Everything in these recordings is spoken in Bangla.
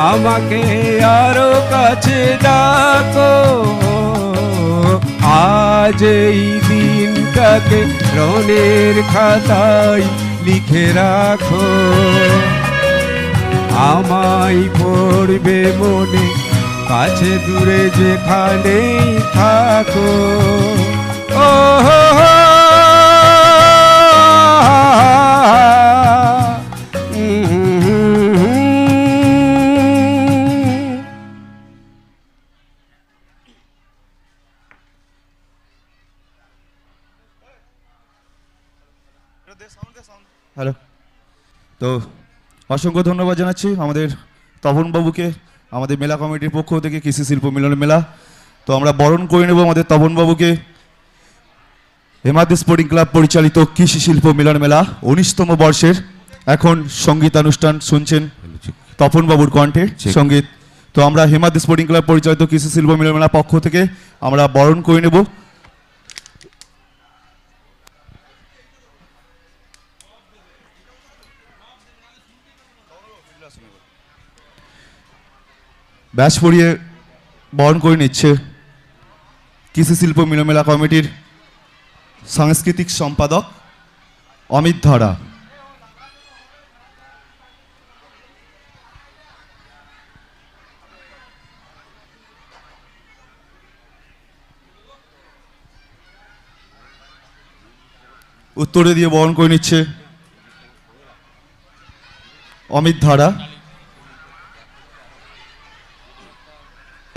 আমাকে আরও কাছে ডাকো। আজ এই দিনটাকে রনের খাতায় লিখে রাখো। আমায় পড়বে মনে, কাছে দূরে যেখানেই থাকো। ও হো হ্যালো। তো অসংখ্য ধন্যবাদ জানাচ্ছি আমাদের তপনবাবুকে আমাদের মেলা কমিটির পক্ষ থেকে কৃষি শিল্প মিলন মেলা। তো আমরা বরণ করে নেব আমাদের তপনবাবুকে। হেমাদি স্পোর্টিং ক্লাব পরিচালিত কৃষি শিল্প মিলন মেলা উনিশতম বর্ষের এখন সঙ্গীতানুষ্ঠান শুনছেন তপনবাবুর কণ্ঠে সংগীত। তো আমরা হেমাদি স্পোর্টিং ক্লাব পরিচালিত কৃষি শিল্প মিলন মেলা পক্ষ থেকে আমরা বরণ করে নেব। ব্যাস পরিয়ে বরণ করে নিচ্ছে কৃষি শিল্প মিলমেলা কমিটির সাংস্কৃতিক সম্পাদক অমিত ধরা। উত্তরে দিয়ে বরণ করে নিচ্ছে অমিত ধারা।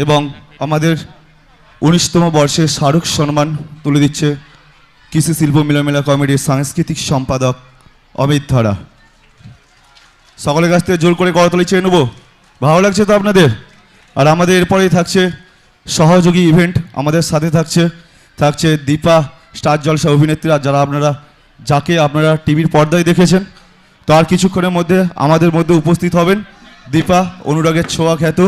এবং আমাদের উনিশতম বর্ষে শাহরুখ সম্মান তুলে দিচ্ছে কৃষি শিল্প মিলামেলা কমিটির সাংস্কৃতিক সম্পাদক অমিত ধরা। সকলের কাছ থেকে জোর করে করতলি চেয়ে নেব। ভালো লাগছে তো আপনাদের? আর আমাদের এরপরেই থাকছে সহযোগী ইভেন্ট। আমাদের সাথে থাকছে থাকছে দীপা, স্টার জলসা অভিনেত্রীরা, যারা আপনারা, যাকে আপনারা টিভির পর্দায় দেখেছেন। তো আর কিছুক্ষণের মধ্যে আমাদের মধ্যে উপস্থিত হবেন দীপা, অনুরাগের ছোঁয়া খ্যাত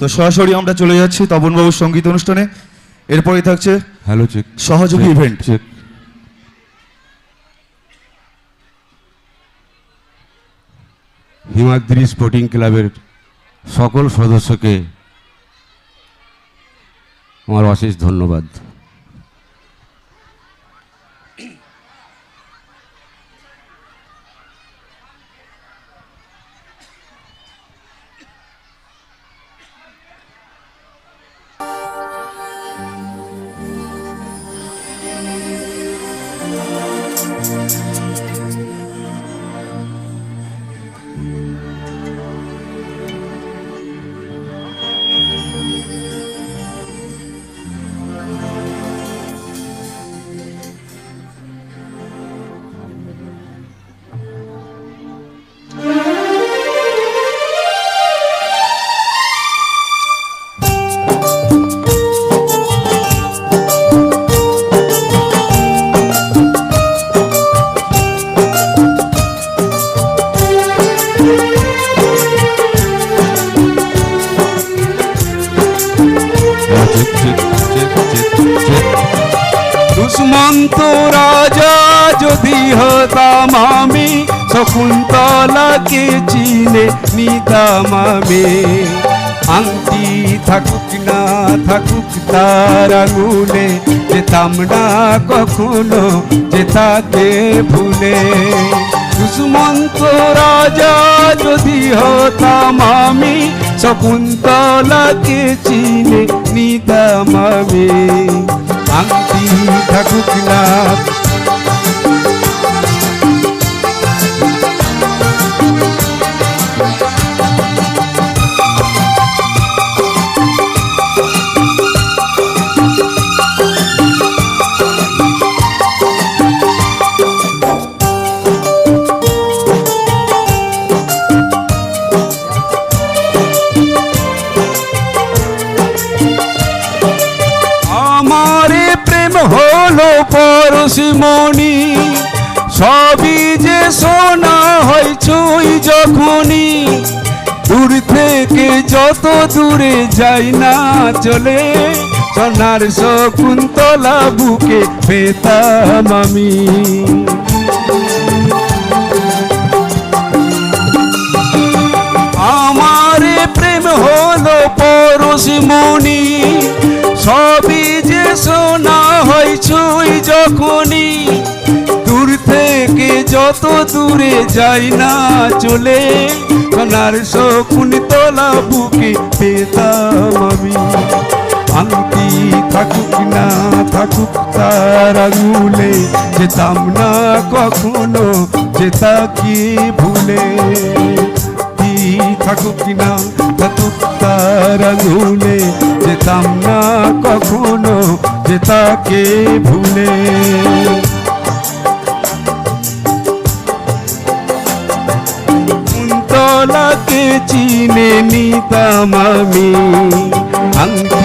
তো সরাসরি আমরা চলে যাচ্ছি তপনবাবুর সংগীত অনুষ্ঠানে। এরপরেই থাকছে হ্যালো চেক সহযোগী ইভেন্ট চেক হিমাদ্রি স্পোর্টিং ক্লাবের সকল সদস্যকে আমার অশেষ ধন্যবাদ। শকুন্তলাকে চিনে নিতাম আমি আংটি থাকুক না থাকুক তার আঙুলে যেতাম না কখনো যে তাকে ভুলে। দুষ্মন্ত রাজা যদি হতাম আমি শকুন্তলাকে চিনে নিতাম আংটি থাকুক না যখনই দূর থেকে যত দূরে যাই না চলে, সোনার শকুন্তলা বুকে পেতাম আমি। আমারে প্রেম হলো পরশমণি সবই যে সোনা হয় ছুঁই যখনই থেকে যত দূরে যাই না চলে সোনার শকুন তোলা বুকে পেতাম আমি। আংটি থাকুক না থাকুক তার আঙুলে, যেতাম না কখনো ভুলে। কি থাকুক না থাকুক তার আঙুলে, যেতাম না কখনো যেতাকে ভুলে। কুন্তলাকে চিনে নিতাম আমি আংটি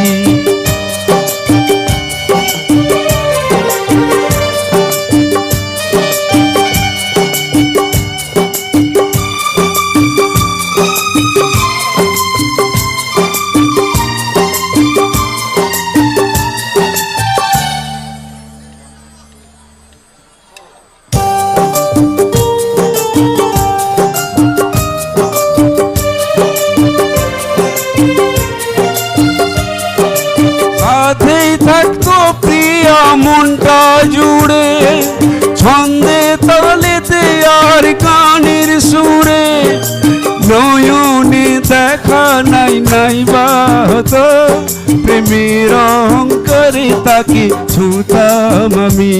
গানের সুরে নয়নে দেখা নাই নাই বা হতো। প্রেমের অহংকারে তাকে ছুতাম আমি।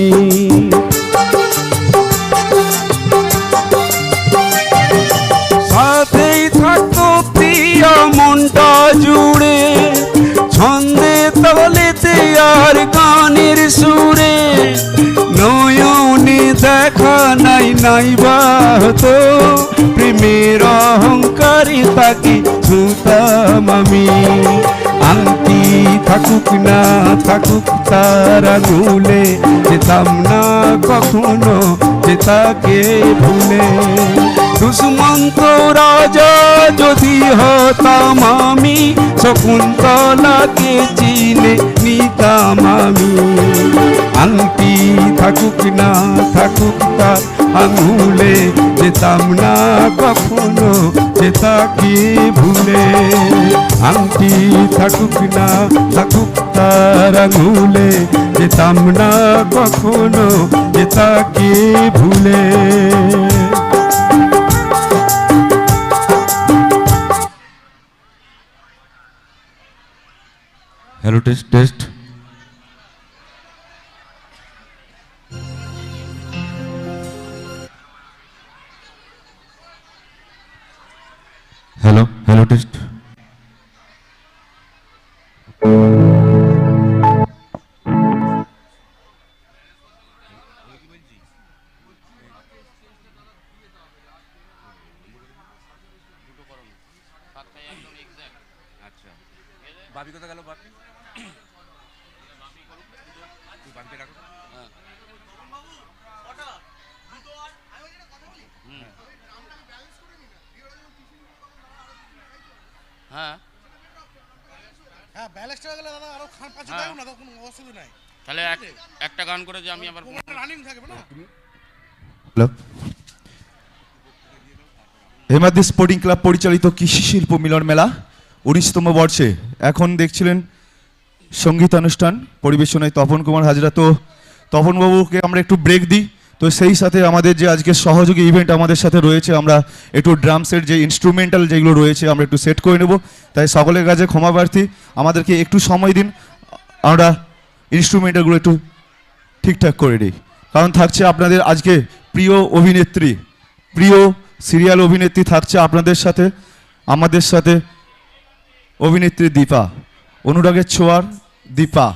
সাথেই থাকতো প্রিয়া মনটা জুড়ে। দেখা নাই নাই বাহতো প্রেমের অহংকারে তাকে ছুতাম আমি আংটি থাকুক না থাকুক তার আঙুলে যেতাম না কখনো যে তাকে ভুলে দুষ্মন্ত রাজা যদি হতাম আমি শকুন্তলাকে চিনে নিতাম আমি, আংটি থাকুক না থাকুক তার আঙুলে, যেতাম না কখনো যে ভুলে। আংটি থাকুক না থাকুক তার আঙুলে, যেতাম না কখনো যে ভুলে। hello test test. বাপি কোথা গেল বাপি তুই বাপিকে ডাকো। হ্যাঁ। হ্যাঁ। ব্যালেন্সটা গেলে দাদা আরও খান হ্যাঁ। না কোনো অসুবিধা নাই। তাহলে এক একটা গান করে যে আমি আবার রানিং থাকবে না? হ্যালো। হেমাদি স্পোর্টিং ক্লাব পরিচালিত কৃষি শিল্প মিলন মেলা। উনিশতম বর্ষে এখন দেখছিলেন সঙ্গীতানুষ্ঠান পরিবেশনায় তপন কুমার হাজরা। তো তপনবাবুকে আমরা একটু ব্রেক দিই। তো সেই সাথে আমাদের যে আজকে সহযোগী ইভেন্ট আমাদের সাথে রয়েছে, আমরা একটু ড্রামসের যে ইনস্ট্রুমেন্টাল যেগুলো রয়েছে, আমরা একটু সেট করে নেব। তাই সকলের কাছে ক্ষমা প্রার্থী, আমাদেরকে একটু সময় দিন। আমরা ইনস্ট্রুমেন্টালগুলো একটু ঠিকঠাক করে দিই কারণ থাকছে আপনাদের আজকে প্রিয় অভিনেত্রী, প্রিয় সিরিয়াল অভিনেত্রী থাকছে আপনাদের সাথে, আমাদের সাথে। অভিনেত্রী দীপা অনুরাগের ছোঁয়ার দীপা।